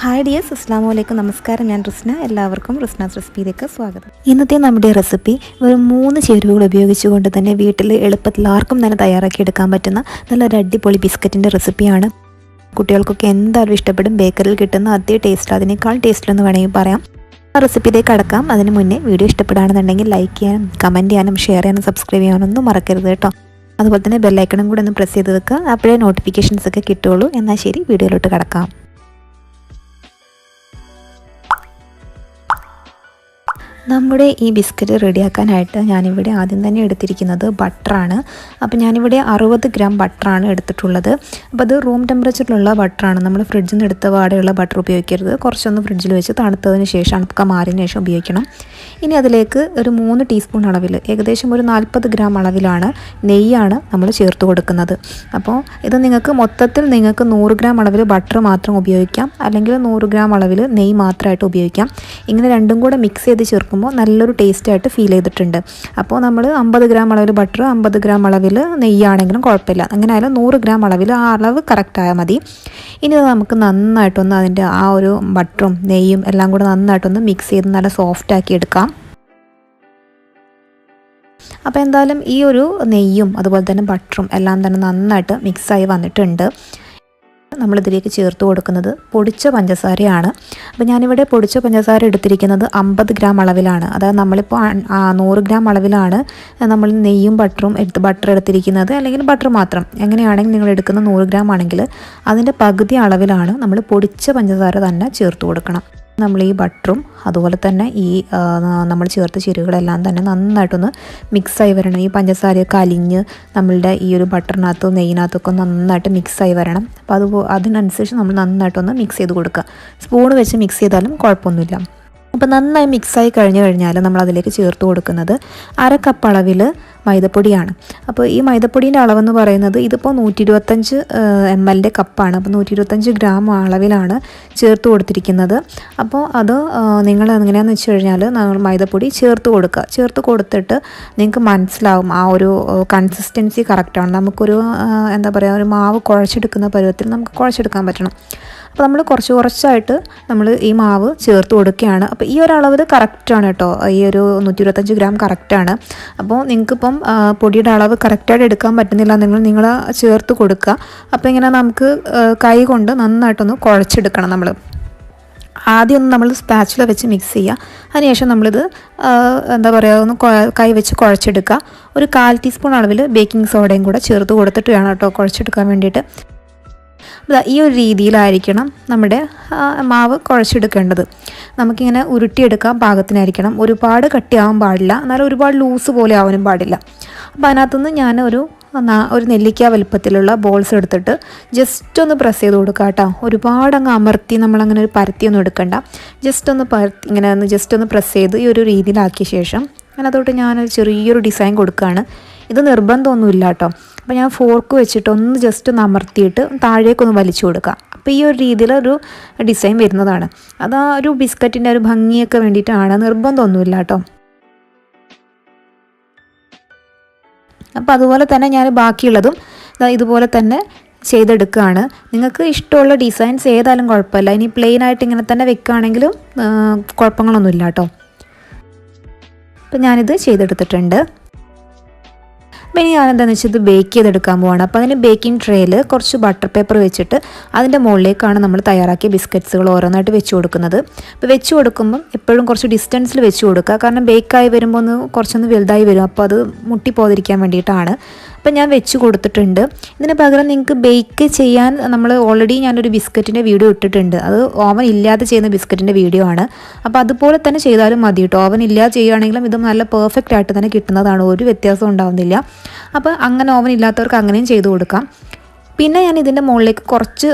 Hi dears അസ്സാം വലൈക്കും നമസ്കാരം ഞാൻ റിസ്ന. എല്ലാവർക്കും റിസ്നാസ് റെസിപ്പിയിലേക്ക് സ്വാഗതം. ഇന്നത്തെ നമ്മുടെ റെസിപ്പി വെറും മൂന്ന് ചേരുവകൾ ഉപയോഗിച്ചുകൊണ്ട് തന്നെ വീട്ടിൽ എളുപ്പത്തിൽ ആർക്കും തന്നെ തയ്യാറാക്കി എടുക്കാൻ പറ്റുന്ന നല്ലൊരു അടിപൊളി ബിസ്ക്കറ്റിന്റെ റെസിപ്പിയാണ്. കുട്ടികൾക്കൊക്കെ എന്തായാലും ഇഷ്ടപ്പെടും. ബേക്കറിൽ കിട്ടുന്ന അതേ ടേസ്റ്റ് അതിനേക്കാൾ ടേസ്റ്റിലെന്ന് വേണമെങ്കിൽ പറയാം. റെസിപ്പിയിലേക്ക് കടക്കാം. അതിന് മുന്നേ വീഡിയോ ഇഷ്ടപ്പെടുകയാണെന്നുണ്ടെങ്കിൽ ലൈക്ക് ചെയ്യാനും കമന്റ് ചെയ്യാനും ഷെയർ ചെയ്യാനും സബ്സ്ക്രൈബ് ചെയ്യാനൊന്നും മറക്കരുത് കേട്ടോ. അതുപോലെ തന്നെ ബെല്ലൈക്കണും കൂടെ ഒന്ന് പ്രസ് ചെയ്ത് വെക്കുക. അപ്പോഴേ നോട്ടിഫിക്കേഷൻസ് ഒക്കെ കിട്ടുള്ളൂ എന്നാൽ ശരി വീഡിയോയിലോട്ട് കടക്കാം. നമ്മുടെ ഈ ബിസ്ക്കറ്റ് റെഡിയാക്കാനായിട്ട് ഞാനിവിടെ ആദ്യം തന്നെ എടുത്തിരിക്കുന്നത് ബട്ടറാണ്. അപ്പോൾ ഞാനിവിടെ അറുപത് ഗ്രാം ബട്ടറാണ് എടുത്തിട്ടുള്ളത്. അപ്പോൾ അത് റൂം ടെമ്പറേച്ചറിലുള്ള ബട്ടറാണ്. നമ്മൾ ഫ്രിഡ്ജിൽ നിന്ന് എടുത്ത പാടെയുള്ള ബട്ടർ ഉപയോഗിക്കരുത്. കുറച്ചൊന്ന് ഫ്രിഡ്ജിൽ വെച്ച് തണുത്തതിന് ശേഷം അണുക്ക മാറിയതിന് ശേഷം ഉപയോഗിക്കണം. ഇനി അതിലേക്ക് ഒരു മൂന്ന് ടീസ്പൂൺ അളവിൽ ഏകദേശം ഒരു നാൽപ്പത് ഗ്രാം അളവിലാണ് നെയ്യാണ് നമ്മൾ ചേർത്ത് കൊടുക്കുന്നത്. അപ്പോൾ ഇത് നിങ്ങൾക്ക് മൊത്തത്തിൽ നിങ്ങൾക്ക് നൂറ് ഗ്രാം അളവിൽ ബട്ടർ മാത്രം ഉപയോഗിക്കാം അല്ലെങ്കിൽ നൂറ് ഗ്രാം അളവിൽ നെയ്യ് മാത്രമായിട്ട് ഉപയോഗിക്കാം. ഇങ്ങനെ രണ്ടും കൂടെ മിക്സ് ചെയ്ത് ചേർക്കുമ്പോൾ നല്ലൊരു ടേസ്റ്റായിട്ട് ഫീൽ ചെയ്തിട്ടുണ്ട്. അപ്പോൾ നമ്മൾ അമ്പത് ഗ്രാം അളവിൽ ബട്ടർ അമ്പത് ഗ്രാം അളവിൽ നെയ്യാണെങ്കിലും കുഴപ്പമില്ല. അങ്ങനെ ആയാലും നൂറ് ഗ്രാം അളവിൽ ആ അളവ് കറക്റ്റായാൽ മതി. ഇനി നമുക്ക് നന്നായിട്ടൊന്ന് അതിന്റെ ആ ഒരു ബട്ടറും നെയ്യും എല്ലാം കൂടെ നന്നായിട്ടൊന്ന് മിക്സ് ചെയ്ത് നല്ല സോഫ്റ്റ് ആക്കി എടുക്കാം. അപ്പോൾ എന്തായാലും ഈ ഒരു നെയ്യും അതുപോലെ തന്നെ ബട്ടറും എല്ലാം തന്നെ നന്നായിട്ട് മിക്സായി വന്നിട്ടുണ്ട്. നമ്മളിതിലേക്ക് ചേർത്ത് കൊടുക്കുന്നത് പൊടിച്ച പഞ്ചസാരയാണ്. അപ്പോൾ ഞാനിവിടെ പൊടിച്ച പഞ്ചസാര എടുത്തിരിക്കുന്നത് അമ്പത് ഗ്രാം അളവിലാണ്. അതായത് നമ്മളിപ്പോൾ നൂറ് ഗ്രാം അളവിലാണ് നമ്മൾ നെയ്യും ബട്ടറും എടുത്ത് ബട്ടർ എടുത്തിരിക്കുന്നത്. അല്ലെങ്കിൽ ബട്ടർ മാത്രം. എങ്ങനെയാണെങ്കിൽ നിങ്ങൾ എടുക്കുന്ന നൂറ് ഗ്രാം ആണെങ്കിൽ അതിന്റെ പകുതി അളവിലാണ് നമ്മൾ പൊടിച്ച പഞ്ചസാര തന്നെ ചേർത്ത് കൊടുക്കണം. നമ്മൾ ഈ ബട്ടറും അതുപോലെ തന്നെ ഈ നമ്മൾ ചേർത്ത ചേരുവകളെല്ലാം തന്നെ നന്നായിട്ടൊന്ന് മിക്സായി വരണം. ഈ പഞ്ചസാരയൊക്കെ അലിഞ്ഞ് നമ്മളുടെ ഈ ഒരു ബട്ടറിനകത്തും നെയ്യിനകത്തൊക്കെ നന്നായിട്ട് മിക്സായി വരണം. അപ്പോൾ അത് അതിനനുസരിച്ച് നമ്മൾ നന്നായിട്ടൊന്ന് മിക്സ് ചെയ്ത് കൊടുക്കുക. സ്പൂൺ വെച്ച് മിക്സ് ചെയ്താലും കുഴപ്പമൊന്നുമില്ല. അപ്പോൾ നന്നായി മിക്സായി കഴിഞ്ഞ് കഴിഞ്ഞാൽ നമ്മൾ അതിലേക്ക് ചേർത്ത് കൊടുക്കുന്നത് അര കപ്പ് അളവിൽ മൈദപ്പൊടിയാണ്. അപ്പോൾ ഈ മൈദപ്പൊടിന്റെ അളവെന്ന് പറയുന്നത് ഇതിപ്പോൾ നൂറ്റി ഇരുപത്തഞ്ച് എം എല്ലിന്റെ കപ്പാണ് അപ്പോൾ നൂറ്റി ഇരുപത്തഞ്ച് ഗ്രാം അളവിലാണ് ചേർത്ത് കൊടുത്തിരിക്കുന്നത്. അപ്പോൾ അത് നിങ്ങൾ എങ്ങനെയാണെന്ന് വെച്ച് കഴിഞ്ഞാൽ നമ്മൾ മൈദപ്പൊടി ചേർത്ത് കൊടുക്കുക. ചേർത്ത് കൊടുത്തിട്ട് നിങ്ങൾക്ക് മനസ്സിലാവും ആ ഒരു കൺസിസ്റ്റൻസി കറക്റ്റാണ് നമുക്കൊരു എന്താ പറയുക ഒരു മാവ് കുഴച്ചെടുക്കുന്ന പരുവത്തിൽ നമുക്ക് കുഴച്ചെടുക്കാൻ പറ്റണം. അപ്പോൾ നമ്മൾ കുറച്ച് കുറച്ചായിട്ട് നമ്മൾ ഈ മാവ് ചേർത്ത് കൊടുക്കുകയാണ്. അപ്പോൾ ഈ ഒരളവ് കറക്റ്റാണ് കേട്ടോ. ഈ ഒരു നൂറ്റി ഇരുപത്തഞ്ച് ഗ്രാം കറക്റ്റാണ് അപ്പോൾ നിങ്ങൾക്കിപ്പം പൊടിയുടെ അളവ് കറക്റ്റായിട്ട് എടുക്കാൻ പറ്റുന്നില്ല നിങ്ങൾ നിങ്ങൾ ചേർത്ത് കൊടുക്കുക. അപ്പോൾ ഇങ്ങനെ നമുക്ക് കൈ കൊണ്ട് നന്നായിട്ടൊന്ന് കുഴച്ചെടുക്കണം നമ്മൾ ആദ്യം ഒന്ന് നമ്മൾ സ്പാച്ചില വെച്ച് മിക്സ് ചെയ്യുക. അതിനുശേഷം നമ്മളിത് എന്താ പറയുക ഒന്ന് കൈ വെച്ച് കുഴച്ചെടുക്കുക. ഒരു കാൽ ടീസ്പൂൺ അളവിൽ ബേക്കിംഗ് സോഡയും കൂടെ ചേർത്ത് കൊടുത്തിട്ട് വേണം കേട്ടോ കുഴച്ചെടുക്കാൻ വേണ്ടിയിട്ട്. ഈ ഒരു രീതിയിലായിരിക്കണം നമ്മുടെ മാവ് കുഴച്ചെടുക്കേണ്ടത്. നമുക്കിങ്ങനെ ഉരുട്ടിയെടുക്കാൻ പാകത്തിനായിരിക്കണം. ഒരുപാട് കട്ടിയാവാൻ പാടില്ല. എന്നാലും ഒരുപാട് ലൂസ് പോലെ ആവാനും പാടില്ല. അപ്പോൾ അതിനകത്തുനിന്ന് ഞാൻ ഒരു ഒരു നെല്ലിക്ക വലുപ്പത്തിലുള്ള ബോൾസ് എടുത്തിട്ട് ജസ്റ്റ് ഒന്ന് പ്രസ് ചെയ്ത് കൊടുക്കുക കേട്ടോ. ഒരുപാട് അങ്ങ് അമർത്തി നമ്മളങ്ങനെ ഒരു പരത്തിയൊന്നും എടുക്കണ്ട. ജസ്റ്റ് ഒന്ന് പരത്തി ഇങ്ങനെ ഒന്ന് ജസ്റ്റ് ഒന്ന് പ്രസ് ചെയ്ത് ഈ ഒരു രീതിയിലാക്കിയ ശേഷം അതിനകത്തോട്ട് ഞാനൊരു ചെറിയൊരു ഡിസൈൻ കൊടുക്കുകയാണ് ഇത് നിർബന്ധമൊന്നുമില്ല കേട്ടോ അപ്പോൾ ഞാൻ ഫോർക്ക് വെച്ചിട്ട് ഒന്ന് ജസ്റ്റ് ഒന്ന് അമർത്തിയിട്ട് താഴേക്കൊന്ന് വലിച്ചു കൊടുക്കുക അപ്പോൾ ഈ ഒരു രീതിയിലൊരു ഡിസൈൻ വരുന്നതാണ്. അത് ആ ഒരു ബിസ്ക്കറ്റിന്റെ ഒരു ഭംഗിയൊക്കെ വേണ്ടിയിട്ടാണ്. നിർബന്ധമൊന്നുമില്ല കേട്ടോ അപ്പോൾ അതുപോലെ തന്നെ ഞാൻ ബാക്കിയുള്ളതും ഇതുപോലെ തന്നെ ചെയ്തെടുക്കുകയാണ്. നിങ്ങൾക്ക് ഇഷ്ടമുള്ള ഡിസൈൻസ് ഏതായാലും കുഴപ്പമില്ല. ഇനി പ്ലെയിൻ ആയിട്ട് ഇങ്ങനെ തന്നെ വെക്കുകയാണെങ്കിലും കുഴപ്പങ്ങളൊന്നുമില്ല കേട്ടോ അപ്പം ഞാനിത് ചെയ്തെടുത്തിട്ടുണ്ട്. അപ്പോൾ ഇനി ഞാനെന്താണെന്ന് വെച്ചാൽ ഇത് ബേക്ക് ചെയ്തെടുക്കാൻ പോവാണ്. അപ്പോൾ അതിന് ബേക്കിംഗ് ട്രേയിൽ കുറച്ച് ബട്ടർ പേപ്പർ വെച്ചിട്ട് അതിന്റെ മുകളിലേക്കാണ് നമ്മൾ തയ്യാറാക്കിയ ബിസ്ക്കറ്റ്സുകൾ ഓരോന്നായിട്ട് വെച്ച് കൊടുക്കുന്നത്. അപ്പോൾ വെച്ച് കൊടുക്കുമ്പം എപ്പോഴും കുറച്ച് ഡിസ്റ്റൻസിൽ വെച്ച് കൊടുക്കുക. കാരണം ബേക്കായി വരുമ്പോൾ ഒന്ന് കുറച്ചൊന്ന് വലുതായി വരും. അപ്പോൾ അത് മുട്ടിപ്പോതിരിക്കാൻ വേണ്ടിയിട്ടാണ്. അപ്പം ഞാൻ വെച്ച് കൊടുത്തിട്ടുണ്ട്. ഇതിന് പകരം നിങ്ങൾക്ക് ബേക്ക് ചെയ്യാൻ നമ്മൾ ഓൾറെഡി ഞാനൊരു ബിസ്ക്കറ്റിന്റെ വീഡിയോ ഇട്ടിട്ടുണ്ട്. അത് ഓവൻ ഇല്ലാതെ ചെയ്യുന്ന ബിസ്ക്കറ്റിന്റെ വീഡിയോ ആണ്. അപ്പോൾ അതുപോലെ തന്നെ ചെയ്താലും മതി കേട്ടോ. ഓവൻ ഇല്ലാതെ ചെയ്യുകയാണെങ്കിലും ഇത് നല്ല പെർഫെക്റ്റ് ആയിട്ട് തന്നെ കിട്ടുന്നതാണ്. ഒരു വ്യത്യാസം ഉണ്ടാവുന്നില്ല. അപ്പോൾ അങ്ങനെ ഓവൻ ഇല്ലാത്തവർക്ക് അങ്ങനെയും ചെയ്തു കൊടുക്കാം. പിന്നെ ഞാൻ ഇതിന്റെ മുകളിലേക്ക് കുറച്ച്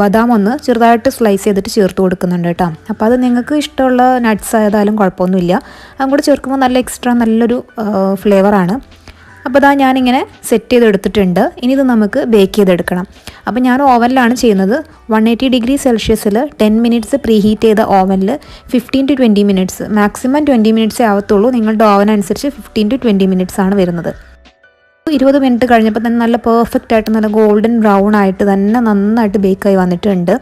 ബദാം ഒന്ന് ചെറുതായിട്ട് സ്ലൈസ് ചെയ്തിട്ട് ചേർത്ത് കൊടുക്കുന്നുണ്ട് കേട്ടോ. അപ്പോൾ അത് നിങ്ങൾക്ക് ഇഷ്ടമുള്ള നട്ട്സ് ആയതായാലും കുഴപ്പമൊന്നുമില്ല. അതും കൂടെ ചേർക്കുമ്പോൾ നല്ല എക്സ്ട്രാ നല്ലൊരു ഫ്ലേവറാണ് അപ്പോൾ ഇതാ ഞാനിങ്ങനെ സെറ്റ് ചെയ്തെടുത്തിട്ടുണ്ട്. ഇനി ഇത് നമുക്ക് ബേക്ക് ചെയ്തെടുക്കണം. അപ്പോൾ ഞാൻ ഓവനിലാണ് ചെയ്യുന്നത്. വൺ എയ്റ്റി ഡിഗ്രി സെൽഷ്യസിൽ ടെൻ മിനിറ്റ്സ് പ്രീ ഹീറ്റ് ചെയ്ത ഓവനിൽ fifteen to twenty minutes maximum twenty മിനിറ്റ്സേ ആവത്തുള്ളൂ. നിങ്ങളുടെ ഓവൻ അനുസരിച്ച് ഫിഫ്റ്റീൻ ടു ട്വന്റി മിനിറ്റ്സ് ആണ് വരുന്നത്. ഇരുപത് മിനിറ്റ് കഴിഞ്ഞപ്പോൾ തന്നെ നല്ല പെർഫെക്റ്റ് ആയിട്ട് നല്ല ഗോൾഡൻ ബ്രൗൺ ആയിട്ട് തന്നെ നന്നായിട്ട് ബേക്കായി വന്നിട്ടുണ്ട്.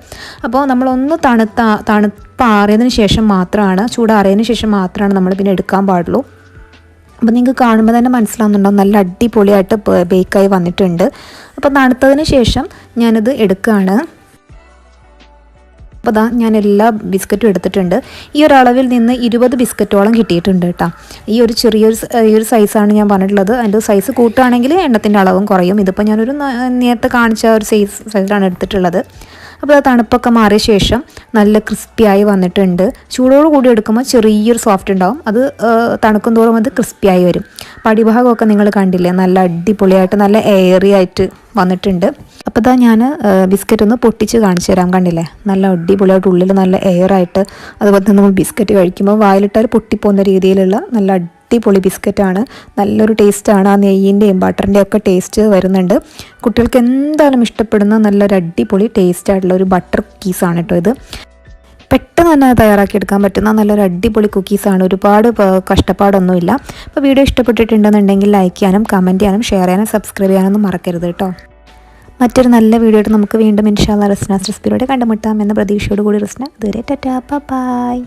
അപ്പോൾ നമ്മളൊന്ന് തണുത്ത തണുപ്പാറിയതിന് ശേഷം മാത്രമാണ് ചൂടാറിയതിന് ശേഷം മാത്രമാണ് നമ്മൾ പിന്നെ എടുക്കാൻ പാടുള്ളൂ. അപ്പോൾ നിങ്ങൾക്ക് കാണുമ്പോൾ തന്നെ മനസ്സിലാവുന്നുണ്ടാവും നല്ല അടിപൊളിയായിട്ട് ബേക്കായി വന്നിട്ടുണ്ട്. അപ്പോൾ തണുത്തതിന് ശേഷം ഞാനിത് എടുക്കുകയാണ് അപ്പോൾ അതാ ഞാൻ എല്ലാ ബിസ്ക്കറ്റും എടുത്തിട്ടുണ്ട്. ഈ ഒരു അളവിൽ നിന്ന് ഇരുപത് ബിസ്ക്കറ്റോളം കിട്ടിയിട്ടുണ്ട് കേട്ടോ. ഈ ഒരു ചെറിയൊരു ഈ ഒരു സൈസാണ് ഞാൻ പറഞ്ഞിട്ടുള്ളത്. അതിന്റെ സൈസ് കൂട്ടുകയാണെങ്കിൽ എണ്ണത്തിന്റെ അളവും കുറയും. ഇതിപ്പോൾ ഞാനൊരു നേരത്തെ കാണിച്ച ഒരു സൈസ് സൈസാണ് എടുത്തിട്ടുള്ളത്. അപ്പോൾ അത് തണുപ്പൊക്കെ മാറിയ ശേഷം നല്ല ക്രിസ്പിയായി വന്നിട്ടുണ്ട്. ചൂടോട് കൂടി എടുക്കുമ്പോൾ ചെറിയൊരു സോഫ്റ്റ് ഉണ്ടാവും. അത് തണുക്കും തോറും അത് ക്രിസ്പിയായി വരും. പടിഭാഗമൊക്കെ നിങ്ങൾ കണ്ടില്ലേ? നല്ല അടിപൊളിയായിട്ട് നല്ല എയറി ആയിട്ട് വന്നിട്ടുണ്ട്. അപ്പോൾ ഇതാ ഞാൻ ബിസ്ക്കറ്റ് ഒന്ന് പൊട്ടിച്ച് കാണിച്ചു തരാം. കണ്ടില്ലേ? നല്ല അടിപൊളിയായിട്ട് ഉള്ളിൽ നല്ല എയറായിട്ട് അതുപോലെ തന്നെ നമ്മൾ ബിസ്ക്കറ്റ് കഴിക്കുമ്പോൾ വായിലിട്ടാൽ പൊട്ടിപ്പോകുന്ന രീതിയിലുള്ള നല്ല അടിപൊളി ബിസ്ക്കറ്റാണ്. നല്ലൊരു ടേസ്റ്റാണ് ആ നെയ്യിന്റെയും ബട്ടറിന്റെയും ഒക്കെ ടേസ്റ്റ് വരുന്നുണ്ട്. കുട്ടികൾക്ക് എന്തായാലും ഇഷ്ടപ്പെടുന്ന നല്ലൊരു അടിപൊളി ടേസ്റ്റ് ആയിട്ടുള്ള ഒരു ബട്ടർ കുക്കീസാണ് കേട്ടോ ഇത്. പെട്ടെന്ന് തന്നെ തയ്യാറാക്കിയെടുക്കാൻ പറ്റുന്ന നല്ലൊരു അടിപൊളി കുക്കീസാണ് ഒരുപാട് കഷ്ടപ്പാടൊന്നുമില്ല. അപ്പോൾ വീഡിയോ ഇഷ്ടപ്പെട്ടിട്ടുണ്ടെന്നുണ്ടെങ്കിൽ ലൈക്ക് ചെയ്യാനും കമന്റ് ചെയ്യാനും ഷെയർ ചെയ്യാനും സബ്സ്ക്രൈബ് ചെയ്യാനൊന്നും മറക്കരുത് കേട്ടോ. മറ്റൊരു നല്ല വീഡിയോ നമുക്ക് വീണ്ടും ഇൻഷാല്ല റസ്നാസ് റെസിപ്പിയിലൂടെ കണ്ടുമുട്ടാം എന്ന പ്രതീക്ഷയോടുകൂടി റസ്ന ഇതുവരെ ടാറ്റാ ബൈ.